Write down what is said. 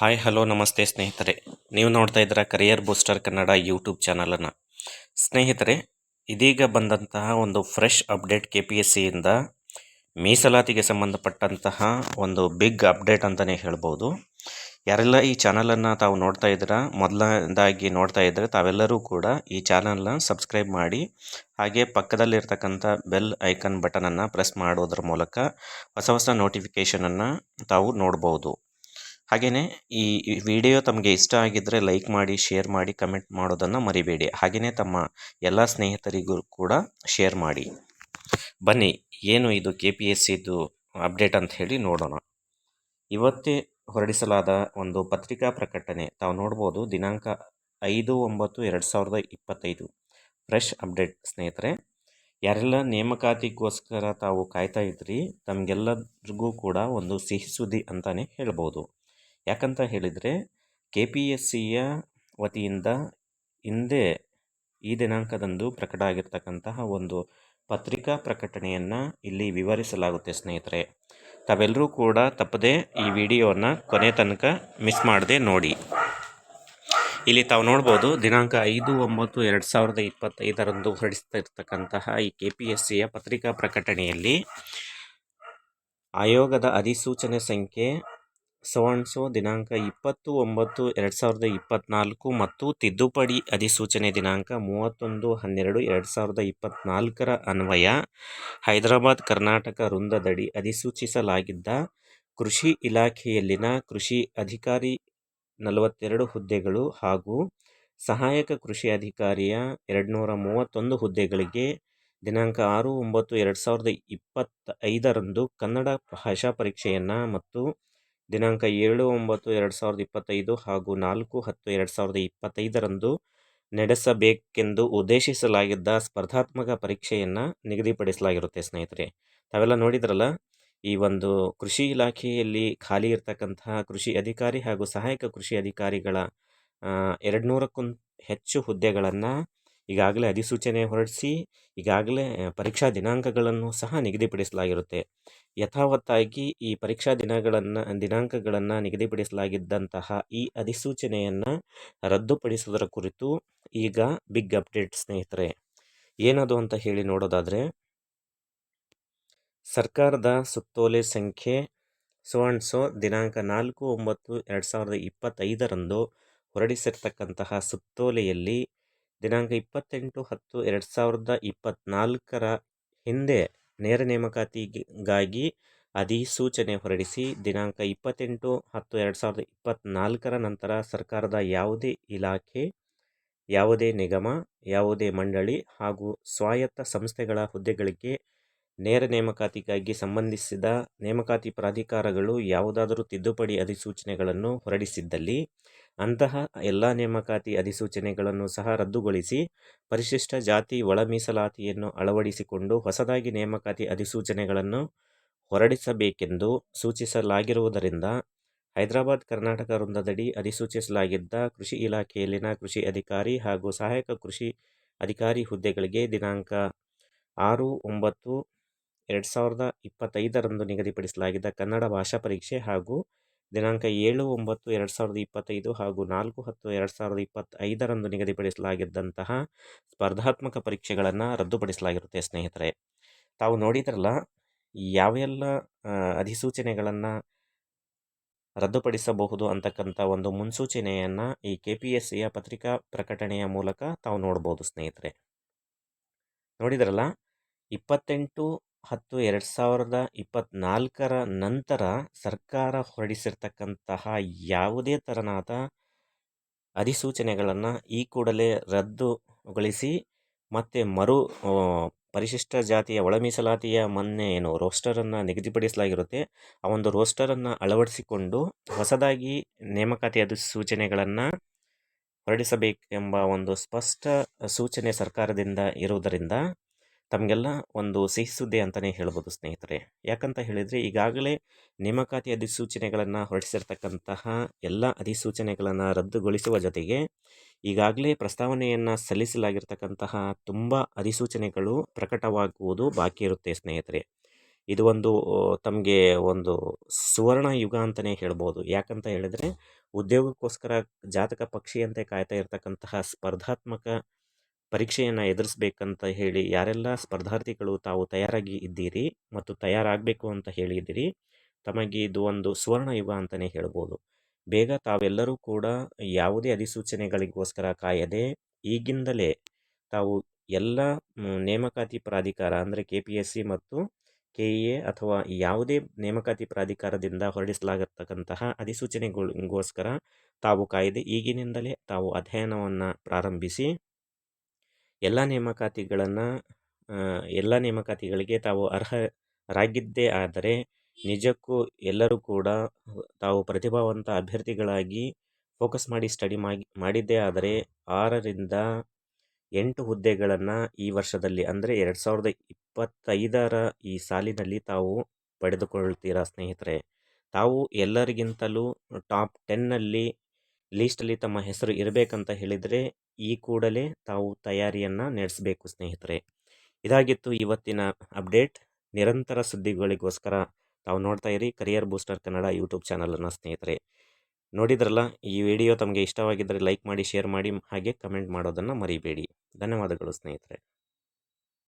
Hi, hello, ನಮಸ್ತೆ ಸ್ನೇಹಿತರೆ. ನೀವು ನೋಡ್ತಾ ಇದ್ದೀರಾ ಕರಿಯರ್ ಬೂಸ್ಟರ್ ಕನ್ನಡ ಯೂಟ್ಯೂಬ್ ಚಾನಲನ್ನು. ಸ್ನೇಹಿತರೆ, ಇದೀಗ ಬಂದಂತಹ ಒಂದು fresh update K P S ಸಿಯಿಂದ ಮೀಸಲಾತಿಗೆ ಸಂಬಂಧಪಟ್ಟಂತಹ ಒಂದು ಬಿಗ್ ಅಪ್ಡೇಟ್ ಅಂತಲೇ ಹೇಳ್ಬೋದು. ಯಾರೆಲ್ಲ ಈ ಚಾನಲನ್ನು ತಾವು ನೋಡ್ತಾ ಇದ್ದೀರಾ, ಮೊದಲನೇದಾಗಿ ನೋಡ್ತಾ ಇದ್ದರೆ ತಾವೆಲ್ಲರೂ ಕೂಡ ಈ ಚಾನಲ್ನ ಸಬ್ಸ್ಕ್ರೈಬ್ ಮಾಡಿ, ಹಾಗೆ ಪಕ್ಕದಲ್ಲಿರ್ತಕ್ಕಂಥ ಬೆಲ್ ಐಕನ್ ಬಟನನ್ನು ಪ್ರೆಸ್ ಮಾಡೋದ್ರ ಮೂಲಕ ಹೊಸ ಹೊಸ ನೋಟಿಫಿಕೇಷನನ್ನು ತಾವು ನೋಡ್ಬೋದು. ಹಾಗೆಯೇ ಈ ವಿಡಿಯೋ ತಮಗೆ ಇಷ್ಟ ಆಗಿದ್ದರೆ ಲೈಕ್ ಮಾಡಿ, ಶೇರ್ ಮಾಡಿ, ಕಮೆಂಟ್ ಮಾಡೋದನ್ನು ಮರಿಬೇಡಿ. ಹಾಗೆಯೇ ತಮ್ಮ ಎಲ್ಲ ಸ್ನೇಹಿತರಿಗೂ ಕೂಡ ಶೇರ್ ಮಾಡಿ. ಬನ್ನಿ, ಏನು ಇದು ಕೆ ಪಿ ಎಸ್ ಸಿದು ಅಪ್ಡೇಟ್ ಅಂತ ಹೇಳಿ ನೋಡೋಣ. ಇವತ್ತೇ ಹೊರಡಿಸಲಾದ ಒಂದು ಪತ್ರಿಕಾ ಪ್ರಕಟಣೆ. ತಾವು ನೋಡ್ಬೋದು, ದಿನಾಂಕ ಐದು ಒಂಬತ್ತು ಎರಡು ಸಾವಿರದ ಇಪ್ಪತ್ತೈದು. ಫ್ರೆಶ್ ಅಪ್ಡೇಟ್ ಸ್ನೇಹಿತರೆ. ಯಾರೆಲ್ಲ ನೇಮಕಾತಿಗೋಸ್ಕರ ತಾವು ಕಾಯ್ತಾ ಇದ್ರಿ, ತಮಗೆಲ್ಲರಿಗೂ ಕೂಡ ಒಂದು ಸಿಹಿ ಸುದ್ದಿ ಅಂತಲೇ ಹೇಳ್ಬೋದು. ಯಾಕಂತ ಹೇಳಿದರೆ, ಕೆ ಪಿ ಎಸ್ ಸಿಯ ವತಿಯಿಂದ ಹಿಂದೆ ಈ ದಿನಾಂಕದಂದು ಪ್ರಕಟ ಆಗಿರ್ತಕ್ಕಂತಹ ಒಂದು ಪತ್ರಿಕಾ ಪ್ರಕಟಣೆಯನ್ನು ಇಲ್ಲಿ ವಿವರಿಸಲಾಗುತ್ತೆ ಸ್ನೇಹಿತರೆ. ತಾವೆಲ್ಲರೂ ಕೂಡ ತಪ್ಪದೆ ಈ ವಿಡಿಯೋನ ಕೊನೆ ತನಕ ಮಿಸ್ ಮಾಡದೆ ನೋಡಿ. ಇಲ್ಲಿ ತಾವು ನೋಡ್ಬೋದು, ದಿನಾಂಕ ಐದು ಒಂಬತ್ತು ಎರಡು ಸಾವಿರದ ಇಪ್ಪತ್ತೈದರಂದು ಹೊರಡಿಸ್ತಾ ಇರ್ತಕ್ಕಂತಹ ಈ ಕೆ ಪಿ ಎಸ್ ಸಿಯ ಪತ್ರಿಕಾ ಪ್ರಕಟಣೆಯಲ್ಲಿ ಆಯೋಗದ ಅಧಿಸೂಚನೆ ಸಂಖ್ಯೆ ಸೋ ದಿನಾಂಕ ಇಪ್ಪತ್ತು, ಒಂಬತ್ತು, ಎರಡು ಸಾವಿರದ ಇಪ್ಪತ್ತ್ನಾಲ್ಕು ಮತ್ತು ತಿದ್ದುಪಡಿ ಅಧಿಸೂಚನೆ ದಿನಾಂಕ ಮೂವತ್ತೊಂದು, ಹನ್ನೆರಡು, ಎರಡು ಸಾವಿರದ ಇಪ್ಪತ್ತ್ನಾಲ್ಕರ ಅನ್ವಯ ಹೈದರಾಬಾದ್, ಕರ್ನಾಟಕ ವೃಂದದಡಿ ಅಧಿಸೂಚಿಸಲಾಗಿದ್ದ ಕೃಷಿ ಇಲಾಖೆಯಲ್ಲಿನ ಕೃಷಿ ಅಧಿಕಾರಿ ನಲವತ್ತೆರಡು ಹುದ್ದೆಗಳು ಹಾಗೂ ಸಹಾಯಕ ಕೃಷಿ ಅಧಿಕಾರಿಯ ಎರಡುನೂರ ಮೂವತ್ತೊಂದು ಹುದ್ದೆಗಳಿಗೆ ದಿನಾಂಕ ಆರು, ಒಂಬತ್ತು, ಎರಡು ಸಾವಿರದ ಇಪ್ಪತ್ತೈದರಂದು ಕನ್ನಡ ಭಾಷಾ ಪರೀಕ್ಷೆಯನ್ನು ಮತ್ತು ದಿನಾಂಕ ಏಳು ಒಂಬತ್ತು ಎರಡು ಸಾವಿರದ ಇಪ್ಪತ್ತೈದು ಹಾಗೂ ನಾಲ್ಕು ಹತ್ತು ಎರಡು ಸಾವಿರದ ಇಪ್ಪತ್ತೈದರಂದು ನಡೆಸಬೇಕೆಂದು ಉದ್ದೇಶಿಸಲಾಗಿದ್ದ ಸ್ಪರ್ಧಾತ್ಮಕ ಪರೀಕ್ಷೆಯನ್ನು ನಿಗದಿಪಡಿಸಲಾಗಿರುತ್ತೆ ಸ್ನೇಹಿತರೆ. ತಾವೆಲ್ಲ ನೋಡಿದ್ರಲ್ಲ, ಈ ಒಂದು ಕೃಷಿ ಇಲಾಖೆಯಲ್ಲಿ ಖಾಲಿ ಇರತಕ್ಕಂತಹ ಕೃಷಿ ಅಧಿಕಾರಿ ಹಾಗೂ ಸಹಾಯಕ ಕೃಷಿ ಅಧಿಕಾರಿಗಳ ಎರಡು ನೂರಕ್ಕೂ ಹೆಚ್ಚು ಹುದ್ದೆಗಳನ್ನು ಈಗಾಗಲೇ ಅಧಿಸೂಚನೆ ಹೊರಡಿಸಿ, ಈಗಾಗಲೇ ಪರೀಕ್ಷಾ ದಿನಾಂಕಗಳನ್ನು ಸಹ ನಿಗದಿಪಡಿಸಲಾಗಿರುತ್ತೆ. ಯಥಾವತ್ತಾಗಿ ಈ ಪರೀಕ್ಷಾ ದಿನಗಳನ್ನು, ದಿನಾಂಕಗಳನ್ನು ನಿಗದಿಪಡಿಸಲಾಗಿದ್ದಂತಹ ಈ ಅಧಿಸೂಚನೆಯನ್ನು ರದ್ದುಪಡಿಸುವುದರ ಕುರಿತು ಈಗ ಬಿಗ್ ಅಪ್ಡೇಟ್ ಸ್ನೇಹಿತರೆ, ಏನದು ಅಂತ ಹೇಳಿ ನೋಡೋದಾದರೆ, ಸರ್ಕಾರದ ಸುತ್ತೋಲೆ ಸಂಖ್ಯೆ ಸೊ ದಿನಾಂಕ ನಾಲ್ಕು ಒಂಬತ್ತು ಎರಡು ಸಾವಿರದ ಇಪ್ಪತ್ತೈದರಂದು ಹೊರಡಿಸಿರ್ತಕ್ಕಂತಹ ಸುತ್ತೋಲೆಯಲ್ಲಿ ದಿನಾಂಕ ಇಪ್ಪತ್ತೆಂಟು ಹತ್ತು ಎರಡು ಸಾವಿರದ ಇಪ್ಪತ್ತ್ನಾಲ್ಕರ ಹಿಂದೆ ನೇರ ನೇಮಕಾತಿಗಾಗಿ ಅಧಿಸೂಚನೆ ಹೊರಡಿಸಿ, ದಿನಾಂಕ ಇಪ್ಪತ್ತೆಂಟು ಹತ್ತು ಎರಡು ಸಾವಿರದ ಇಪ್ಪತ್ತ್ನಾಲ್ಕರ ನಂತರ ಸರ್ಕಾರದ ಯಾವುದೇ ಇಲಾಖೆ, ಯಾವುದೇ ನಿಗಮ, ಯಾವುದೇ ಮಂಡಳಿ ಹಾಗೂ ಸ್ವಾಯತ್ತ ಸಂಸ್ಥೆಗಳ ಹುದ್ದೆಗಳಿಗೆ ನೇರ ನೇಮಕಾತಿಗಾಗಿ ಸಂಬಂಧಿಸಿದ ನೇಮಕಾತಿ ಪ್ರಾಧಿಕಾರಗಳು ಯಾವುದಾದರೂ ತಿದ್ದುಪಡಿ ಅಧಿಸೂಚನೆಗಳನ್ನು ಹೊರಡಿಸಿದ್ದಲ್ಲಿ ಅಂತಹ ಎಲ್ಲ ನೇಮಕಾತಿ ಅಧಿಸೂಚನೆಗಳನ್ನು ಸಹ ರದ್ದುಗೊಳಿಸಿ ಪರಿಶಿಷ್ಟ ಜಾತಿ ಒಳ ಮೀಸಲಾತಿಯನ್ನು ಅಳವಡಿಸಿಕೊಂಡು ಹೊಸದಾಗಿ ನೇಮಕಾತಿ ಅಧಿಸೂಚನೆಗಳನ್ನು ಹೊರಡಿಸಬೇಕೆಂದು ಸೂಚಿಸಲಾಗಿರುವುದರಿಂದ ಹೈದರಾಬಾದ್ ಕರ್ನಾಟಕ ವೃಂದದಡಿ ಅಧಿಸೂಚಿಸಲಾಗಿದ್ದ ಕೃಷಿ ಇಲಾಖೆಯಲ್ಲಿನ ಕೃಷಿ ಅಧಿಕಾರಿ ಹಾಗೂ ಸಹಾಯಕ ಕೃಷಿ ಅಧಿಕಾರಿ ಹುದ್ದೆಗಳಿಗೆ ದಿನಾಂಕ ಆರು ಒಂಬತ್ತು ಎರಡು ಸಾವಿರದ ಇಪ್ಪತ್ತೈದರಂದು ನಿಗದಿಪಡಿಸಲಾಗಿದ್ದ ಕನ್ನಡ ಭಾಷಾ ಪರೀಕ್ಷೆ ಹಾಗೂ ದಿನಾಂಕ ಏಳು ಒಂಬತ್ತು ಎರಡು ಸಾವಿರದ ಇಪ್ಪತ್ತೈದು ಹಾಗೂ ನಾಲ್ಕು ಹತ್ತು ಎರಡು ಸಾವಿರದ ಇಪ್ಪತ್ತೈದರಂದು ನಿಗದಿಪಡಿಸಲಾಗಿದ್ದಂತಹ ಸ್ಪರ್ಧಾತ್ಮಕ ಪರೀಕ್ಷೆಗಳನ್ನು ರದ್ದುಪಡಿಸಲಾಗಿರುತ್ತೆ ಸ್ನೇಹಿತರೆ. ತಾವು ನೋಡಿದ್ರಲ್ಲ ಯಾವೆಲ್ಲ ಅಧಿಸೂಚನೆಗಳನ್ನು ರದ್ದುಪಡಿಸಬಹುದು ಅಂತಕ್ಕಂಥ ಒಂದು ಮುನ್ಸೂಚನೆಯನ್ನು ಈ ಕೆ ಪಿ ಎಸ್ ಸಿಯ ಪತ್ರಿಕಾ ಪ್ರಕಟಣೆಯ ಮೂಲಕ ತಾವು ನೋಡ್ಬೋದು ಸ್ನೇಹಿತರೆ. ನೋಡಿದ್ರಲ್ಲ, ಇಪ್ಪತ್ತೆಂಟು ಹತ್ತು, ಎರಡು ಸಾವಿರದ ಇಪ್ಪತ್ತ್ನಾಲ್ಕರ ನಂತರ ಸರ್ಕಾರ ಹೊರಡಿಸಿರ್ತಕ್ಕಂತಹ ಯಾವುದೇ ತೆರನಾದ ಅಧಿಸೂಚನೆಗಳನ್ನು ಈ ಕೂಡಲೇ ರದ್ದುಗೊಳಿಸಿ ಮತ್ತು ಮರು ಪರಿಶಿಷ್ಟ ಜಾತಿಯ ಒಳ ಮೀಸಲಾತಿಯ ಮೊನ್ನೆ ಏನು ರೋಸ್ಟರನ್ನು ನಿಗದಿಪಡಿಸಲಾಗಿರುತ್ತೆ, ಆ ಒಂದು ರೋಸ್ಟರನ್ನು ಅಳವಡಿಸಿಕೊಂಡು ಹೊಸದಾಗಿ ನೇಮಕಾತಿ ಅಧಿಸೂಚನೆಗಳನ್ನು ಹೊರಡಿಸಬೇಕೆಂಬ ಒಂದು ಸ್ಪಷ್ಟ ಸೂಚನೆ ಸರ್ಕಾರದಿಂದ ಇರುವುದರಿಂದ ತಮಗೆಲ್ಲ ಒಂದು ಸಿಹಿ ಸುದ್ದಿ ಅಂತಲೇ ಹೇಳ್ಬೋದು ಸ್ನೇಹಿತರೆ. ಯಾಕಂತ ಹೇಳಿದರೆ ಈಗಾಗಲೇ ನೇಮಕಾತಿ ಅಧಿಸೂಚನೆಗಳನ್ನು ಹೊರಡಿಸಿರ್ತಕ್ಕಂತಹ ಎಲ್ಲ ಅಧಿಸೂಚನೆಗಳನ್ನು ರದ್ದುಗೊಳಿಸುವ ಜೊತೆಗೆ ಈಗಾಗಲೇ ಪ್ರಸ್ತಾವನೆಯನ್ನು ಸಲ್ಲಿಸಲಾಗಿರ್ತಕ್ಕಂತಹ ತುಂಬ ಅಧಿಸೂಚನೆಗಳು ಪ್ರಕಟವಾಗುವುದು ಬಾಕಿ ಇರುತ್ತೆ ಸ್ನೇಹಿತರೆ. ಇದು ಒಂದು ತಮಗೆ ಒಂದು ಸುವರ್ಣ ಯುಗ ಅಂತಲೇ ಹೇಳ್ಬೋದು. ಯಾಕಂತ ಹೇಳಿದರೆ ಉದ್ಯೋಗಕ್ಕೋಸ್ಕರ ಜಾತಕ ಪಕ್ಷಿಯಂತೆ ಕಾಯ್ತಾ ಇರತಕ್ಕಂತಹ ಸ್ಪರ್ಧಾತ್ಮಕ ಪರೀಕ್ಷೆಯನ್ನು ಎದುರಿಸಬೇಕಂತ ಹೇಳಿ ಯಾರೆಲ್ಲ ಸ್ಪರ್ಧಾರ್ಥಿಗಳು ತಾವು ತಯಾರಾಗಿ ಇದ್ದೀರಿ ಮತ್ತು ತಯಾರಾಗಬೇಕು ಅಂತ ಹೇಳಿದ್ದೀರಿ, ತಮಗೆ ಇದು ಒಂದು ಸುವರ್ಣ ಯುಗ ಅಂತಲೇ ಹೇಳ್ಬೋದು. ಬೇಗ ತಾವೆಲ್ಲರೂ ಕೂಡ ಯಾವುದೇ ಅಧಿಸೂಚನೆಗಳಿಗೋಸ್ಕರ ಕಾಯದೆ ಈಗಿಂದಲೇ ತಾವು ಎಲ್ಲ ನೇಮಕಾತಿ ಪ್ರಾಧಿಕಾರ ಅಂದರೆ ಕೆ ಪಿ ಎಸ್ ಸಿ ಮತ್ತು ಕೆ ಇ ಎ ಅಥವಾ ಯಾವುದೇ ನೇಮಕಾತಿ ಪ್ರಾಧಿಕಾರದಿಂದ ಹೊರಡಿಸಲಾಗತಕ್ಕಂತಹ ಅಧಿಸೂಚನೆಗಳಿಗೋಸ್ಕರ ತಾವು ಕಾಯ್ದೆ ಈಗಿನಿಂದಲೇ ತಾವು ಅಧ್ಯಯನವನ್ನು ಪ್ರಾರಂಭಿಸಿ ಎಲ್ಲ ನೇಮಕಾತಿಗಳನ್ನು ಎಲ್ಲ ನೇಮಕಾತಿಗಳಿಗೆ ತಾವು ಅರ್ಹರಾಗಿದ್ದೇ ಆದರೆ ನಿಜಕ್ಕೂ ಎಲ್ಲರೂ ಕೂಡ ತಾವು ಪ್ರತಿಭಾವಂತ ಅಭ್ಯರ್ಥಿಗಳಾಗಿ ಫೋಕಸ್ ಮಾಡಿ ಸ್ಟಡಿ ಮಾಡಿ ಮಾಡಿದ್ದೇ ಆದರೆ ಆರರಿಂದ ಎಂಟು ಹುದ್ದೆಗಳನ್ನು ಈ ವರ್ಷದಲ್ಲಿ ಅಂದರೆ ಎರಡು ಸಾವಿರದ ಇಪ್ಪತ್ತೈದರ ಈ ಸಾಲಿನಲ್ಲಿ ತಾವು ಪಡೆದುಕೊಳ್ತೀರಾ ಸ್ನೇಹಿತರೆ? ತಾವು ಎಲ್ಲರಿಗಿಂತಲೂ ಟಾಪ್ ಟೆನ್ನಲ್ಲಿ ಲೀಸ್ಟಲ್ಲಿ ತಮ್ಮ ಹೆಸರು ಇರಬೇಕಂತ ಹೇಳಿದರೆ ಈ ಕೂಡಲೇ ತಾವು ತಯಾರಿಯನ್ನು ನಡೆಸಬೇಕು ಸ್ನೇಹಿತರೆ. ಇದಾಗಿತ್ತು ಇವತ್ತಿನ ಅಪ್ಡೇಟ್. ನಿರಂತರ ಸುದ್ದಿಗಳಿಗೋಸ್ಕರ ತಾವು ನೋಡ್ತಾ ಇರಿ ಕರಿಯರ್ ಬೂಸ್ಟರ್ ಕನ್ನಡ ಯೂಟ್ಯೂಬ್ ಚಾನಲನ್ನು ಸ್ನೇಹಿತರೆ. ನೋಡಿದ್ರಲ್ಲ, ಈ ವಿಡಿಯೋ ತಮಗೆ ಇಷ್ಟವಾಗಿದ್ದರೆ ಲೈಕ್ ಮಾಡಿ, ಶೇರ್ ಮಾಡಿ ಹಾಗೆ ಕಮೆಂಟ್ ಮಾಡೋದನ್ನು ಮರಿಬೇಡಿ. ಧನ್ಯವಾದಗಳು ಸ್ನೇಹಿತರೆ.